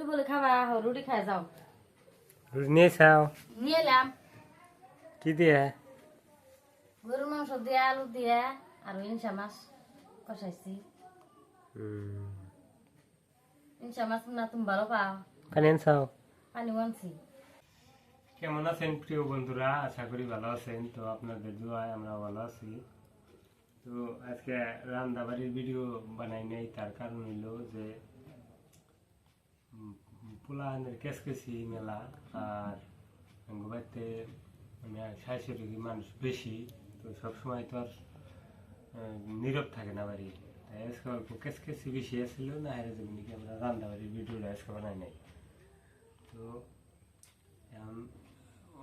রুটি বলে খাবা রুটি খাই যাও। রুটি নিয়ে খাও নিয়ে এলাম। কি দিয়ে? গরুর মাংস দিয়ে আলু দিয়ে আর ইনসা মাছ কষাইছি। ইনসা মাছ না তুমি ভালো পাও। পানি খাও পানি আনছি। কেমন আছেন প্রিয় বন্ধুরা? আশা করি ভালো আছেন। তো আপনাদের দোয়ায় আমরা ভালো আছি। তো আজকে রান্নাবাড়ির ভিডিও বানাই নাই তার কারণ হইল যে পোলাহানের কেসকেসি মেলা আর বাড়িতে মানে মানুষ বেশি তো সবসময় তো আর নীরব থাকে না বাড়ি তাই আজকে অল্প কেসকেসি বেশি আসছিল না হেরে কি আমরা রান্নাবাড়ির ভিডিওটা আজকে বানাই নাই তো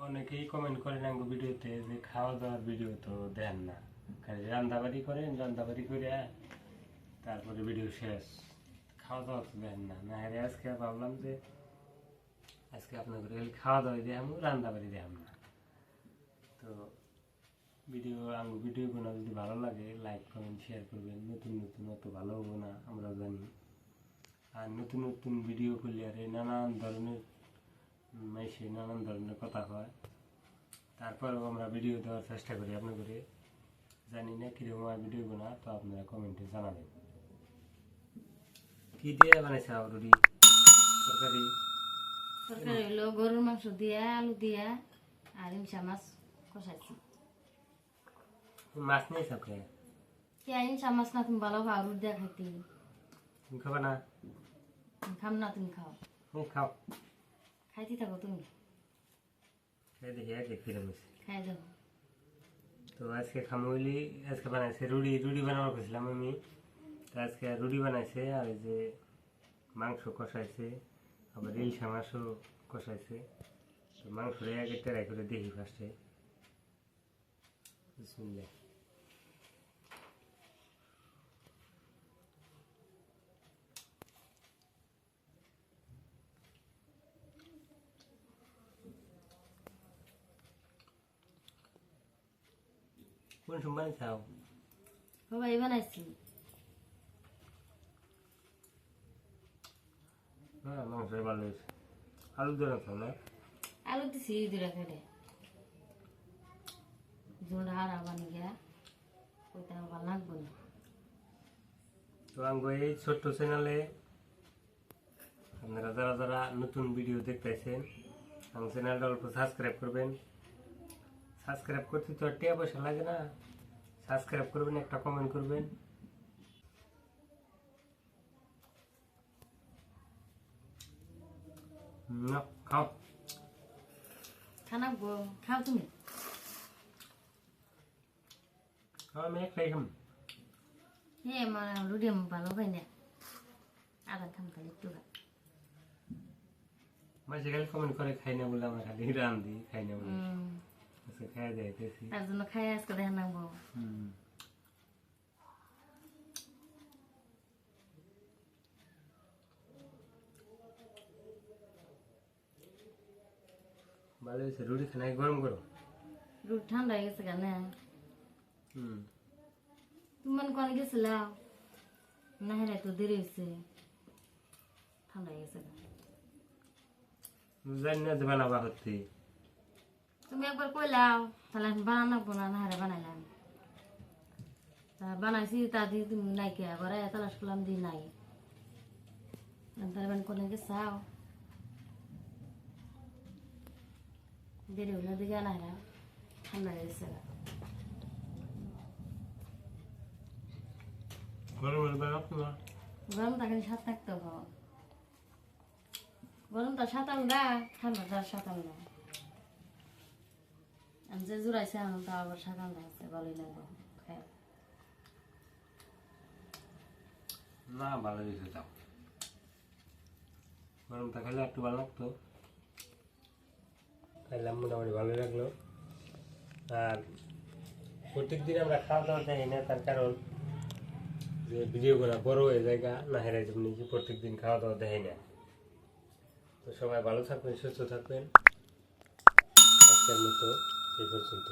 অনেকেই কমেন্ট করেন আমার ভিডিওতে যে খাওয়া দাওয়ার ভিডিও তো দেন না খালি রান্দাবাড়ি করেন রান্দাবাড়ি করে তারপরে ভিডিও শেষ খাওয়া দাওয়া দেন না। না হলে আজকে ভাবলাম যে, আজকে আপনাদের খালি খাওয়া দাওয়া দেখাম রান্দাবাড়ি দেখাম না। তো ভিডিও আমার ভিডিওগুলো যদি ভালো লাগে লাইক কমেন্ট শেয়ার করবেন। নতুন নতুন অত ভালো হব না, আমরা জানি। আর নতুন নতুন ভিডিও করলে আর নানান ধরনের মাইসে নানান ধরনের কথা হয়। তারপরেও আমরা ভিডিও দেওয়ার চেষ্টা করি আপনাদের। জানি না কীরকম হয় ভিডিও না তো আপনারা কমেন্টে জানাবেন। কি দিয়ে বানাইছে রুটি তরকারি তরকারি হলো গরুর মাংস দিয়ে আলু দিয়ে আর ইনসা মাছ কষাইছি মাছ নেই সবকে কে ইনসা মাছ না তুমি ভালো পাও রুটি দিয়ে খাইতে তুমি খাবে না তুমি খাম না তুমি খাও তুমি খাও খাইতে থাকো তুমি এই দেখি আগে কিরম হয়েছে খাই যাও তো আজকে খামুইলি আজকে বানাইছে রুটি রুটি বানাবার করেছিলাম আমি তো আজকে রুটি বানাইছে, আর এই যে মাংস কষাইছে, আবার ইলশা মাছও কষাইছে। তো মাংসটা আগে টেরাই করে দেখি ফার্স্টে কোন সময় চাও সবাই বানাইছি। হ্যাঁ মাংস ভালো হয়েছে আলু দিয়ে রাখো না? আলু দিছি দুটা কেটে ঝোল হারা বানি গিয়া ওইটা ভালো লাগবে না। তো আমি এই ছোট্ট চ্যানেলে আপনারা যারা যারা নতুন ভিডিও দেখতেছেন আমার চ্যানেলটা অল্প সাবস্ক্রাইব করবেন। সাবস্ক্রাইব করতে তো আর টাকা পয়সা লাগে না। সাবস্ক্রাইব করবেন একটা কমেন্ট করবেন। না খাও খানা গো খাও তুমি খাও আমি একটাই খাম হে আমার রুটি আমার ভালো খাই না আদা খাম খালি একটু খা। মাঝে খালি কমেন্ট করে খাই না বলে আমরা খালি রান দিই খাই না বলে উম, আচ্ছা খাই যাইতেছি তার জন্য খাই আজকে দেখা নাগবো হুম ভালো হয়েছে রুটি খানায় গরম গরম রুটি ঠান্ডা হয়ে গেছে কেন হুম তুমি মনে কোন গেছিলাম না হ্যাঁ তো দেরি হয়েছে ঠান্ডা হয়ে গেছে জানি না যে বানাবা হচ্ছে তুমি একবার কইলাও তাহলে বানাবো না না হ্যাঁ বানাইলাম তা বানাইছি তা দিয়ে তুমি নাই কে আবার তালাশ করলাম দিয়ে নাই। তাহলে কোনে গেছাও দেরি হলে দিকে না ঠান্ডা হয়ে গেছে গা। গরম গরম না গরম থাকলে সাত থাকতে হবে গরম তো সাতাল দা ঠান্ডা তো আমি যে জুড়াইছে এখন তো আবার সাতাল দা ভালোই লাগবে খাই না ভালো হয়েছে তাও গরম থাকলে একটু ভালো লাগতো খাইলাম মোটামুটি ভালো লাগল। আর প্রত্যেক দিন আমরা খাওয়া দাওয়া চাই না, তার কারণ যে ভিডিওগুলো বড় হয়ে জায়গা না হেরাই যেমনি কি প্রত্যেক দিন খাওয়া দাওয়া দেয় না। তো সবাই ভালো থাকবেন, সুস্থ থাকবেন। আজকের মতো এই পর্যন্ত